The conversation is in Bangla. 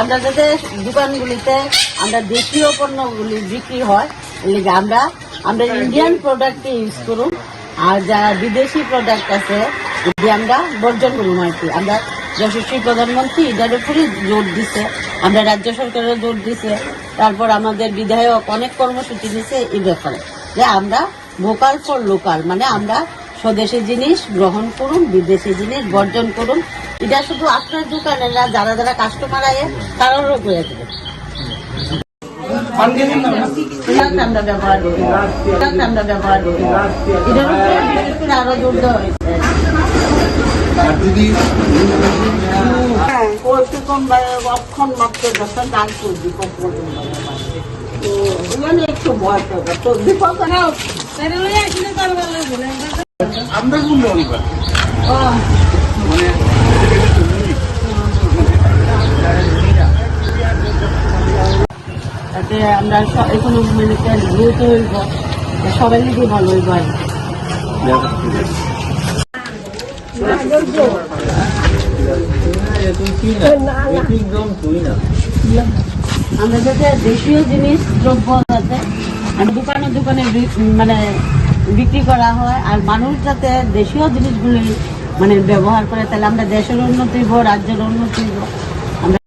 আমরা যাতে দোকানগুলিতে আমরা দেশীয় পণ্যগুলি বিক্রি হয় লিগে আমরা আমরা ইন্ডিয়ান প্রোডাক্ট ইউজ করুন। আর যারা বিদেশি প্রোডাক্ট আছে যদি আমরা বর্জন করুন আর কি আমরা যশস্বী প্রধানমন্ত্রী এটার উপরই জোর দিছে, আমরা রাজ্য সরকারের জোর দিছে। তারপর আমাদের বিধায়ক অনেক কর্মসূচি দিছে এই ব্যাপারে। যে আমরা ভোকাল ফর লোকাল মানে আমরা স্বদেশি জিনিস গ্রহণ করুন বিদেশি জিনিস বর্জন করুন। এটা শুধু আপনার দোকানে না যারা যারা কাস্টমার আয়ে তারাও করে দেবে এটাও আমরা ব্যবহার করি। আমরা ব্যবহার করি। এটার উপরে আরও জোর দেওয়া হয়েছে। হ্যাঁ অক্ষণ মাত্র দশটা দান করবি কখন মানে একটু ভয় পাবে। তো বিপদ নাও আমরা কোন মানে তাতে আমরা মানে সবাই আর আমরা যাতে দেশীয় জিনিস, দ্রব্য মানে দোকানে দোকানে মানে বিক্রি করা হয় আর মানুষ যাতে দেশীয় জিনিসগুলি মানে ব্যবহার করে, তাহলে আমরা দেশের উন্নতি হইব রাজ্যের উন্নতি হইব আমরা